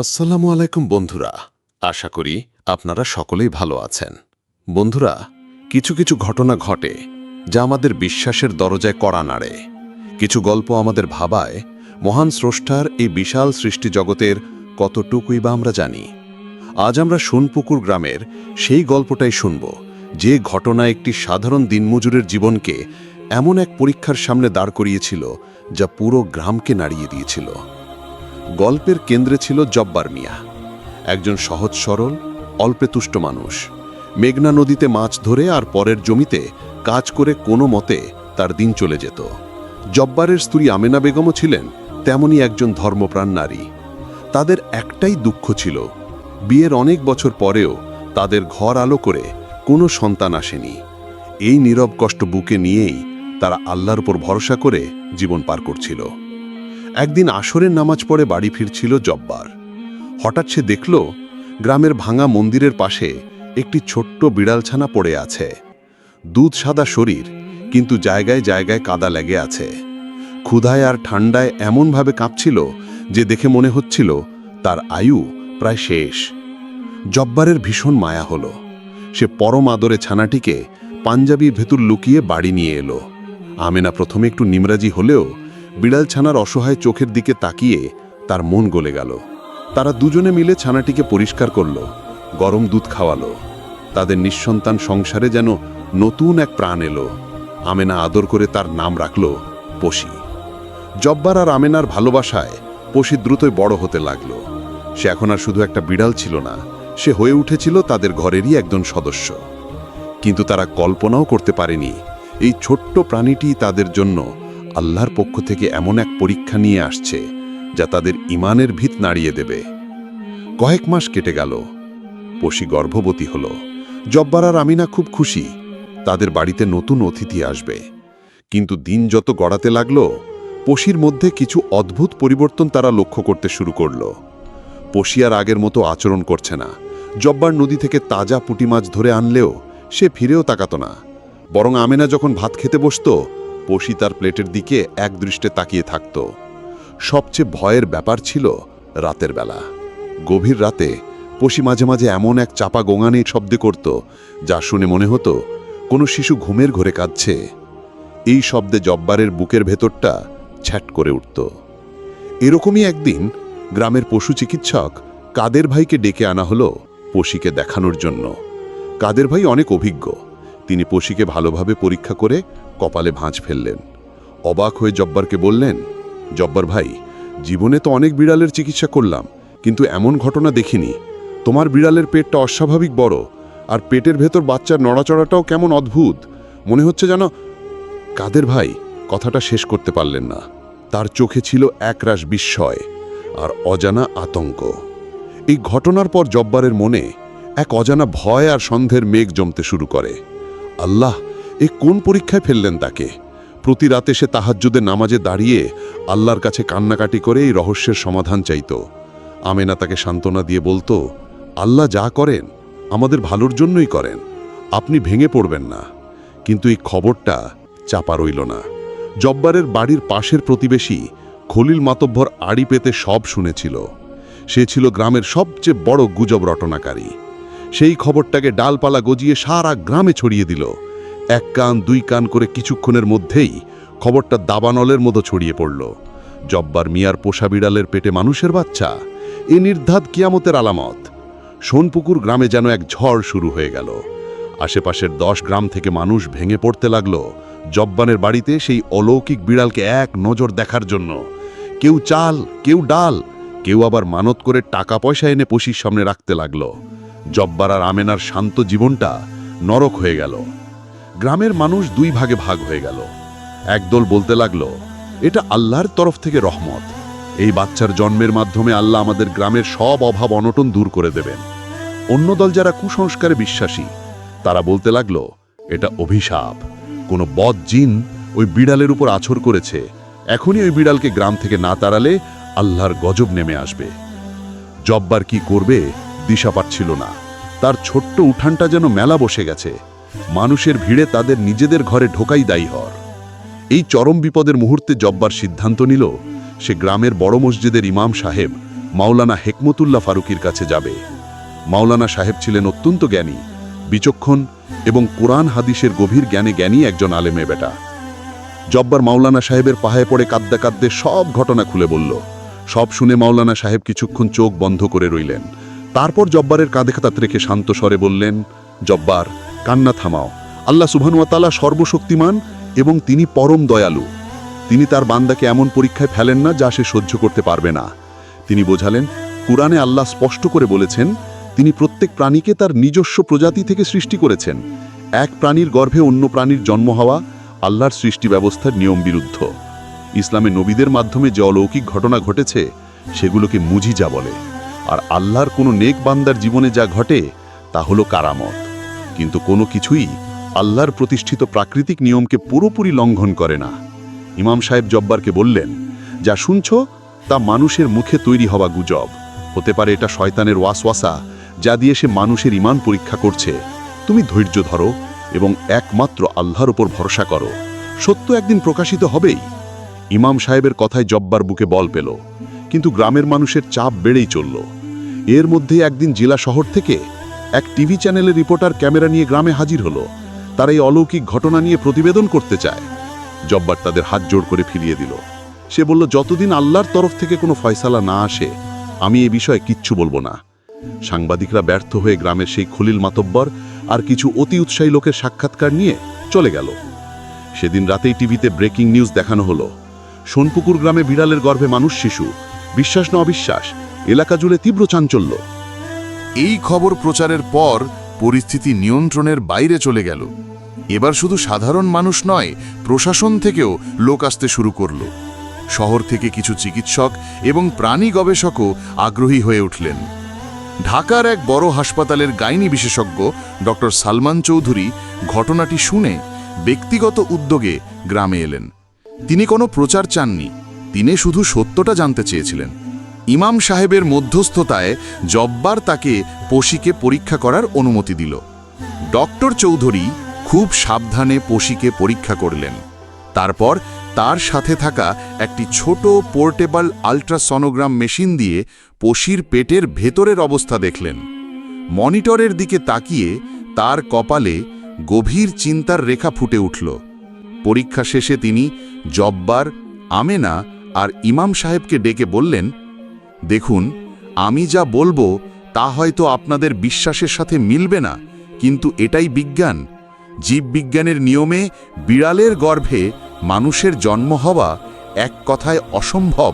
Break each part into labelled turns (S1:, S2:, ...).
S1: আসসালামু আলাইকুম, বন্ধুরা। আশা করি আপনারা সকলেই ভালো আছেন। বন্ধুরা, কিছু কিছু ঘটনা ঘটে যা আমাদের বিশ্বাসের দরজায় কড়া নাড়ে। কিছু গল্প আমাদের ভাবায় মহান স্রষ্টার এই বিশাল সৃষ্টি জগতের কতটুকুই বা আমরা জানি। আজ আমরা সোনপুকুর গ্রামের সেই গল্পটাই শুনব, যে ঘটনা একটি সাধারণ দিনমজুরের জীবনকে এমন এক পরীক্ষার সামনে দাঁড় করিয়েছিল, যা পুরো গ্রামকে নাড়িয়ে দিয়েছিল। গল্পের কেন্দ্রে ছিল জব্বার মিয়া। একজন সহজ সরল, অল্পে তুষ্ট মানুষ। মেঘনা নদীতে মাছ ধরে আর পরের জমিতে কাজ করে কোনো মতে তার দিন চলে যেত। জব্বারের স্ত্রী আমেনা বেগমও ছিলেন তেমনই একজন ধর্মপ্রাণ নারী। তাদের একটাই দুঃখ ছিল, বিয়ের অনেক বছর পরেও তাদের ঘর আলো করে কোনো সন্তান আসেনি। এই নীরব কষ্ট বুকে নিয়েই তারা আল্লাহর উপর ভরসা করে জীবন পার করছিল। একদিন আসরের নামাজ পড়ে বাড়ি ফিরছিল জব্বার। হঠাৎ সে দেখল, গ্রামের ভাঙা মন্দিরের পাশে একটি ছোট্ট বিড়ালছানা পড়ে আছে। দুধ সাদা শরীর, কিন্তু জায়গায় জায়গায় কাদা লেগে আছে। ক্ষুধায় আর ঠান্ডায় এমনভাবে কাঁপছিল যে দেখে মনে হচ্ছিল, তার আয়ু প্রায় শেষ। জব্বারের ভীষণ মায়া হলো। সে পরম আদরে ছানাটিকে পাঞ্জাবির ভেতর লুকিয়ে বাড়ি নিয়ে এলো। আমেনা প্রথমে একটু নিমরাজি হলেও বিড়াল ছানার অসহায় চোখের দিকে তাকিয়ে তার মন গলে গেল। তারা দুজনে মিলে ছানাটিকে পরিষ্কার করল, গরম দুধ খাওয়ালো। তাদের নিঃসন্তান সংসারে যেন নতুন এক প্রাণ এলো। আমেনা আদর করে তার নাম রাখল পশি। জব্বার আর আমেনার ভালোবাসায় পশি দ্রুতই বড় হতে লাগল। সে এখন আর শুধু একটা বিড়াল ছিল না, সে হয়ে উঠেছিল তাদের ঘরেরই একজন সদস্য। কিন্তু তারা কল্পনাও করতে পারেনি, এই ছোট্ট প্রাণীটি তাদের জন্য আল্লাহর পক্ষ থেকে এমন এক পরীক্ষা নিয়ে আসছে যা তাদের ইমানের ভিত নাড়িয়ে দেবে। কয়েক মাস কেটে গেল। পশি গর্ভবতী হল। জব্বার আর আমিনা খুব খুশি। তাদের বাড়িতে নতুন অতিথি আসবে। কিন্তু দিন যত গড়াতে লাগল, পশির মধ্যে কিছু অদ্ভুত পরিবর্তন তারা লক্ষ্য করতে শুরু করল। পশি আর আগের মতো আচরণ করছে না। জব্বার নদী থেকে তাজা পুঁটি মাছ ধরে আনলেও সে ফিরেও তাকাত না। বরং আমেনা যখন ভাত খেতে বসত পশি তার প্লেটের দিকে এক দৃষ্টে তাকিয়ে থাকত। সবচেয়ে ভয়ের ব্যাপার ছিল রাতের বেলা। গভীর রাতে পশি মাঝে মাঝে এমন এক চাপা গোঙানির শব্দ করত, যা শুনে মনে হতো কোনো শিশু ঘুমের ঘরে কাঁদছে। এই শব্দে জব্বারের বুকের ভেতরটা ছ্যাট করে উঠত। এরকমই একদিন গ্রামের পশু চিকিৎসক কাদের ভাইকে ডেকে আনা হলো পশিকে দেখানোর জন্য। কাদের ভাই অনেক অভিজ্ঞ। তিনি পশিকে ভালোভাবে পরীক্ষা করে কপালে ভাঁজ ফেললেন। অবাক হয়ে জব্বারকে বললেন, জব্বার ভাই, জীবনে তো অনেক বিড়ালের চিকিৎসা করলাম, কিন্তু এমন ঘটনা দেখিনি। তোমার বিড়ালের পেটটা অস্বাভাবিক বড়, আর পেটের ভেতর বাচ্চার নড়াচড়াটাও কেমন অদ্ভুত। মনে হচ্ছে যেন কাদের ভাই কথাটা শেষ করতে পারলেন না। তার চোখে ছিল একরাশ বিস্ময় আর অজানা আতঙ্ক। এই ঘটনার পর জব্বারের মনে এক অজানা ভয় আর সন্দেহের মেঘ জমতে শুরু করে। আল্লাহ এ কোন পরীক্ষায় ফেললেন তাকে? প্রতি রাতে সে তাহাজ্জুদে নামাজে দাঁড়িয়ে আল্লাহর কাছে কান্নাকাটি করে এই রহস্যের সমাধান চাইত। আমেনা তাকে সান্ত্বনা দিয়ে বলতো, আল্লাহ যা করেন, আমাদের ভালোর জন্যই করেন। আপনি ভেঙে পড়বেন না। কিন্তু এই খবরটা চাপা রইল না। জব্বারের বাড়ির পাশের প্রতিবেশী খলিল মাতব্বর আড়ি পেতে সব শুনেছিল। সে ছিল গ্রামের সবচেয়ে বড় গুজব রটনাকারী। সেই খবরটাকে ডালপালা গজিয়ে সারা গ্রামে ছড়িয়ে দিল। এক কান, দুই কান করে কিছুক্ষণের মধ্যেই খবরটা দাবানলের মতো ছড়িয়ে পড়ল। জব্বার মিয়ার পোষা বিড়ালের পেটে মানুষের বাচ্চা। এ নির্ধাত কিয়ামতের আলামত। সোনপুকুর গ্রামে যেন এক ঝড় শুরু হয়ে গেল। আশেপাশের দশ গ্রাম থেকে মানুষ ভেঙে পড়তে লাগল জব্বানের বাড়িতে সেই অলৌকিক বিড়ালকে এক নজর দেখার জন্য। কেউ চাল, কেউ ডাল, কেউ আবার মানত করে টাকা পয়সা এনে পশির সামনে রাখতে লাগল। জব্বার আর আমেনার শান্ত জীবনটা নরক হয়ে গেল। গ্রামের মানুষ দুই ভাগে ভাগ হয়ে গেল। একদল বলতে লাগল, এটা আল্লাহর তরফ থেকে রহমত। এই বাচ্চার জন্মের মাধ্যমে আল্লাহ আমাদের গ্রামের সব অভাব অনটন দূর করে দেবেন। অন্য দল যারা কুসংস্কারে বিশ্বাসী, তারা বলতে লাগল, এটা অভিশাপ। কোনো বদ জিন ওই বিড়ালের উপর আছর করেছে। এখনই ওই বিড়ালকে গ্রাম থেকে না তাড়ালে আল্লাহর গজব নেমে আসবে। জব্বার কি করবে দিশা পাচ্ছিল না। তার ছোট্ট উঠানটা যেন মেলা বসে গেছে। মানুষের ভিড়ে তাদের নিজেদের ঘরে ঢোকাই দায়ী হর এই চরম বিপদের মুহূর্তে জব্বার সিদ্ধান্ত নিল সে গ্রামের বড় মসজিদের ইমাম সাহেব মাওলানা হেকমতুল্লাহ ফারুকির কাছে যাবে। মাওলানা সাহেব ছিলেন অত্যন্ত জ্ঞানী, বিচক্ষণ এবং কোরআন হাদিসের গভীর জ্ঞানে জ্ঞানী একজন আলেমে বেটা। জব্বার মাওলানা সাহেবের পাহায় পড়ে কাদ্দা কাদ্দে সব ঘটনা খুলে বলল। সব শুনে মাওলানা সাহেব কিছুক্ষণ চোখ বন্ধ করে রইলেন। তারপর জব্বারের কাঁধে খাতাত রেখে শান্ত স্বরে বললেন, জব্বার কান্না থামাও। আল্লাহ সুবহানুয়াতালা সর্বশক্তিমান এবং তিনি পরম দয়ালু। তিনি তার বান্দাকে এমন পরীক্ষায় ফেলেন না যা সে সহ্য করতে পারবে না। তিনি বোঝালেন, কুরআনে আল্লাহ স্পষ্ট করে বলেছেন, তিনি প্রত্যেক প্রাণীকে তার নিজস্ব প্রজাতি থেকে সৃষ্টি করেছেন। এক প্রাণীর গর্ভে অন্য প্রাণীর জন্ম হওয়া আল্লাহর সৃষ্টি ব্যবস্থার নিয়ম বিরুদ্ধ। ইসলামে নবীদের মাধ্যমে যে অলৌকিক ঘটনা ঘটেছে, সেগুলোকে মুজিজা বলে। আর আল্লাহর কোনো নেক বান্দার জীবনে যা ঘটে, তা হলো কারামত। কিন্তু কোনো কিছুই আল্লাহর প্রতিষ্ঠিত প্রাকৃতিক নিয়মকে পুরোপুরি লঙ্ঘন করে না। ইমাম সাহেব জব্বারকে বললেন, যা শুনছ, তা মানুষের মুখে তৈরি হওয়া গুজব। হতে পারে এটা শয়তানের ওয়াসওয়াসা, যা দিয়ে সে মানুষের ইমান পরীক্ষা করছে। তুমি ধৈর্য ধরো এবং একমাত্র আল্লাহর উপর ভরসা করো। সত্য একদিন প্রকাশিত হবেই। ইমাম সাহেবের কথায় জব্বার বুকে বল পেল, কিন্তু গ্রামের মানুষের চাপ বেড়েই চলল। এর মধ্যে একদিন জেলা শহর থেকে এক টিভি চ্যানেলের রিপোর্টার ক্যামেরা নিয়ে গ্রামে হাজির হলো। তারা এই অলৌকিক ঘটনা নিয়ে প্রতিবেদন করতে চায়। জব্বার তাদের হাত জোড় করে ফিরিয়ে দিল। সে বলল, যতদিন আল্লাহর তরফ থেকে কোনো ফয়সালা না আসে, আমি এ বিষয়ে কিচ্ছু বলব না। সাংবাদিকরা ব্যর্থ হয়ে গ্রামের সেই খলিল মাতব্বর আর কিছু অতি উৎসাহী লোকের সাক্ষাৎকার নিয়ে চলে গেল। সেদিন রাতেই টিভিতে ব্রেকিং নিউজ দেখানো হলো। সোনপুকুর গ্রামে বিড়ালের গর্ভে মানুষ শিশু। বিশ্বাস না অবিশ্বাস, এলাকা জুড়ে তীব্র চাঞ্চল্য।
S2: এই খবর প্রচারের পর পরিস্থিতি নিয়ন্ত্রণের বাইরে চলে গেল। এবার শুধু সাধারণ মানুষ নয়, প্রশাসন থেকেও লোক আসতে শুরু করল। শহর থেকে কিছু চিকিৎসক এবং প্রাণী গবেষকও আগ্রহী হয়ে উঠলেন। ঢাকার এক বড় হাসপাতালের গাইনি বিশেষজ্ঞ ডক্টর সালমান চৌধুরী ঘটনাটি শুনে ব্যক্তিগত উদ্যোগে গ্রামে এলেন। তিনি কোনো প্রচার চাননি, তিনি শুধু সত্যটা জানতে চেয়েছিলেন। ইমাম সাহেবের মধ্যস্থতায় জব্বার তাকে পশিকে পরীক্ষা করার অনুমতি দিল। ডক্টর চৌধুরী খুব সাবধানে পশিকে পরীক্ষা করলেন। তারপর তার সাথে থাকা একটি ছোট পোর্টেবল আল্ট্রাসনোগ্রাম মেশিন দিয়ে পশির পেটের ভেতরের অবস্থা দেখলেন। মনিটরের দিকে তাকিয়ে তার কপালে গভীর চিন্তার রেখা ফুটে উঠল। পরীক্ষা শেষে তিনি জব্বার, আমেনা আর ইমাম সাহেবকে ডেকে বললেন দেখুন, আমি যা বলব, তা হয়তো আপনাদের বিশ্বাসের সাথে মিলবে না, কিন্তু এটাই বিজ্ঞান। জীববিজ্ঞানের নিয়মে বিড়ালের গর্ভে মানুষের জন্ম হওয়া এক কথায় অসম্ভব।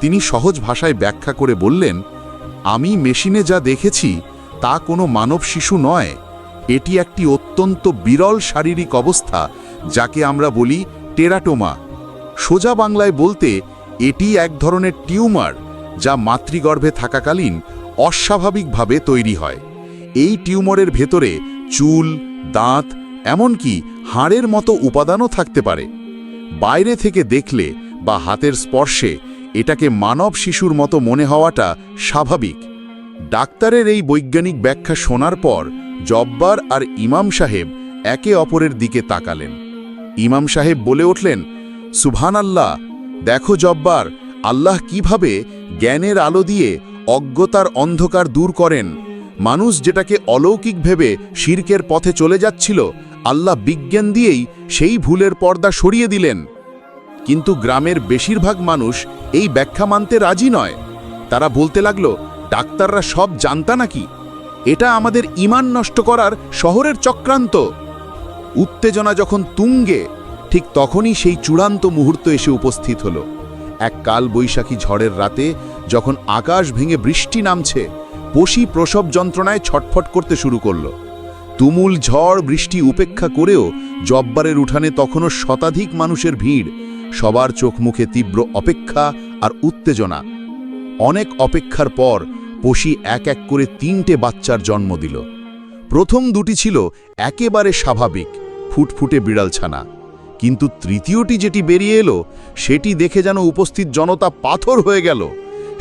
S2: তিনি সহজ ভাষায় ব্যাখ্যা করে বললেন, আমি মেশিনে যা দেখেছি, তা কোনো মানব শিশু নয়। এটি একটি অত্যন্ত বিরল শারীরিক অবস্থা, যাকে আমরা বলি টেরাটোমা। সোজা বাংলায় বলতে, এটি এক ধরনের টিউমার যা মাতৃগর্ভে থাকাকালীন অস্বাভাবিকভাবে তৈরি হয়। এই টিউমারের ভেতরে চুল, দাঁত, এমনকি হাড়ের মতো উপাদানও থাকতে পারে। বাইরে থেকে দেখলে বা হাতের স্পর্শে এটাকে মানব শিশুর মতো মনে হওয়াটা স্বাভাবিক। ডাক্তারের এই বৈজ্ঞানিক ব্যাখ্যা শোনার পর জব্বার আর ইমাম সাহেব একে অপরের দিকে তাকালেন। ইমাম সাহেব বলে উঠলেন সুবহান আল্লাহ দেখো জব্বার আল্লাহ কীভাবে জ্ঞানের আলো দিয়ে অজ্ঞতার অন্ধকার দূর করেন? মানুষ যেটাকে অলৌকিক ভেবে শির্কের পথে চলে যাচ্ছিল, আল্লাহ বিজ্ঞান দিয়েই সেই ভুলের পর্দা সরিয়ে দিলেন। কিন্তু গ্রামের বেশিরভাগ মানুষ এই ব্যাখ্যা মানতে রাজি নয়। তারা বলতে লাগল, ডাক্তাররা সব জানতা নাকি? এটা আমাদের ইমান নষ্ট করার শহরের চক্রান্ত। উত্তেজনা যখন তুঙ্গে, ঠিক তখনই সেই চূড়ান্ত মুহূর্ত এসে উপস্থিত হলো। এক কাল বৈশাখী ঝড়ের রাতে যখন আকাশ ভেঙে বৃষ্টি নামছে, পশি প্রসব যন্ত্রণায় ছটফট করতে শুরু করল। তুমুল ঝড় বৃষ্টি উপেক্ষা করেও জব্বারের উঠানে তখনও শতাধিক মানুষের ভিড়। সবার চোখ মুখে তীব্র অপেক্ষা আর উত্তেজনা। অনেক অপেক্ষার পর পশি এক এক করে তিনটে বাচ্চার জন্ম দিল। প্রথম দুটি ছিল একেবারে স্বাভাবিক, ফুটফুটে বিড়ালছানা। কিন্তু তৃতীয়টি যেটি বেরিয়ে এলো, সেটি দেখে যেন উপস্থিত জনতা পাথর হয়ে গেল।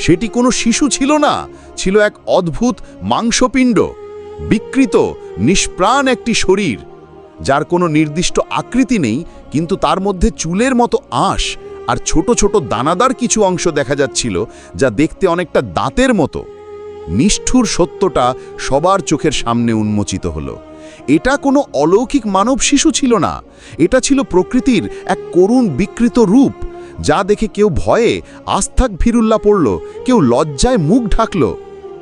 S2: সেটি কোনো শিশু ছিল না, ছিল এক অদ্ভুত মাংসপিণ্ড, বিকৃত, নিষ্প্রাণ একটি শরীর, যার কোনো নির্দিষ্ট আকৃতি নেই, কিন্তু তার মধ্যে চুলের মতো আঁশ আর ছোট ছোট দানাদার কিছু অংশ দেখা যাচ্ছিল, যা দেখতে অনেকটা দাঁতের মতো। নিষ্ঠুর সত্যটা সবার চোখের সামনে উন্মোচিত হলো। এটা কোনো অলৌকিক মানব শিশু ছিল না। এটা ছিল প্রকৃতির এক করুণ বিকৃত রূপ, যা দেখে কেউ ভয়ে আস্থাক ফিরুল্লা পড়ল, কেউ লজ্জায় মুখ ঢাকল।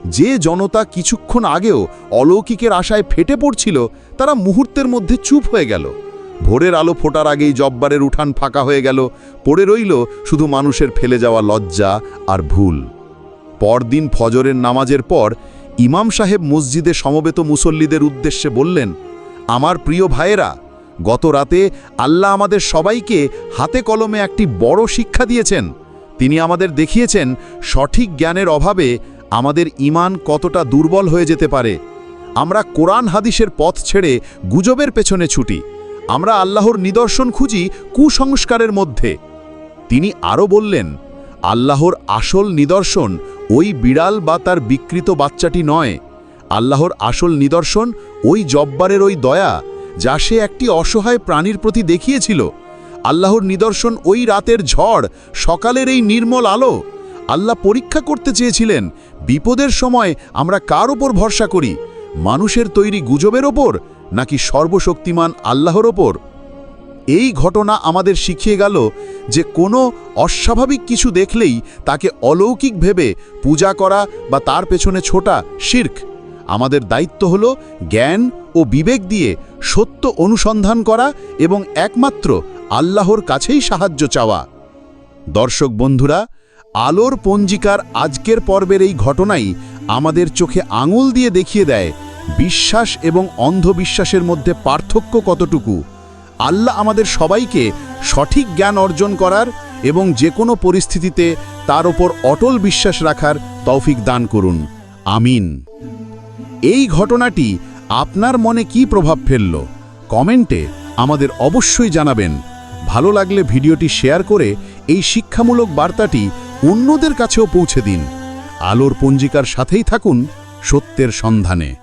S2: যে জনতা কিছুক্ষণ আগেও অলৌকিকের আশায় ফেটে পড়ছিল, তারা মুহূর্তের মধ্যে চুপ হয়ে গেল। ভোরের আলো ফোটার আগেই জব্বারের উঠান ফাঁকা হয়ে গেল, পড়ে রইল শুধু মানুষের ফেলে যাওয়া লজ্জা আর ভুল। পরদিন ফজরের নামাজের পর ইমাম সাহেব মসজিদে সমবেত মুসল্লিদের উদ্দেশ্যে বললেন, আমার প্রিয় ভাইয়েরা, গত রাতে আল্লাহ আমাদের সবাইকে হাতে কলমে একটি বড় শিক্ষা দিয়েছেন। তিনি আমাদের দেখিয়েছেন সঠিক জ্ঞানের অভাবে আমাদের ইমান কতটা দুর্বল হয়ে যেতে পারে। আমরা কোরআন হাদিসের পথ ছেড়ে গুজবের পেছনে ছুটি। আমরা আল্লাহর নিদর্শন খুঁজি কুসংস্কারের মধ্যে। তিনি আরও বললেন, আল্লাহর আসল নিদর্শন ওই বিড়াল বা তার বিকৃত বাচ্চাটি নয়। আল্লাহর আসল নিদর্শন ওই জব্বারের ওই দয়া, যা সে একটি অসহায় প্রাণীর প্রতি দেখিয়েছিল। আল্লাহর নিদর্শন ওই রাতের ঝড়, সকালের এই নির্মল আলো। আল্লাহ পরীক্ষা করতে চেয়েছিলেন, বিপদের সময় আমরা কার ওপর ভরসা করি? মানুষের তৈরি গুজবের ওপর নাকি সর্বশক্তিমান আল্লাহর ওপর? এই ঘটনা আমাদের শিখিয়ে গেল যে কোনো অস্বাভাবিক কিছু দেখলেই তাকে অলৌকিক ভেবে পূজা করা বা তার পেছনে ছোটা শির্ক। আমাদের দায়িত্ব হল জ্ঞান ও বিবেক দিয়ে সত্য অনুসন্ধান করা এবং একমাত্র আল্লাহর কাছেই সাহায্য চাওয়া। দর্শক বন্ধুরা, আলোর পঞ্জিকার আজকের পর্বের এই ঘটনাই আমাদের চোখে আঙুল দিয়ে দেখিয়ে দেয় বিশ্বাস এবং অন্ধবিশ্বাসের মধ্যে পার্থক্য কতটুকু। আল্লাহ আমাদের সবাইকে সঠিক জ্ঞান অর্জন করার এবং যে কোনো পরিস্থিতিতে তার ওপর অটল বিশ্বাস রাখার তৌফিক দান করুন। আমিন। এই ঘটনাটি আপনার মনে কি প্রভাব ফেলল? কমেন্টে আমাদের অবশ্যই জানাবেন। ভালো লাগলে ভিডিওটি শেয়ার করে এই শিক্ষামূলক বার্তাটি অন্যদের কাছেও পৌঁছে দিন। আলোর পঞ্জিকার সাথেই থাকুন সত্যের সন্ধানে।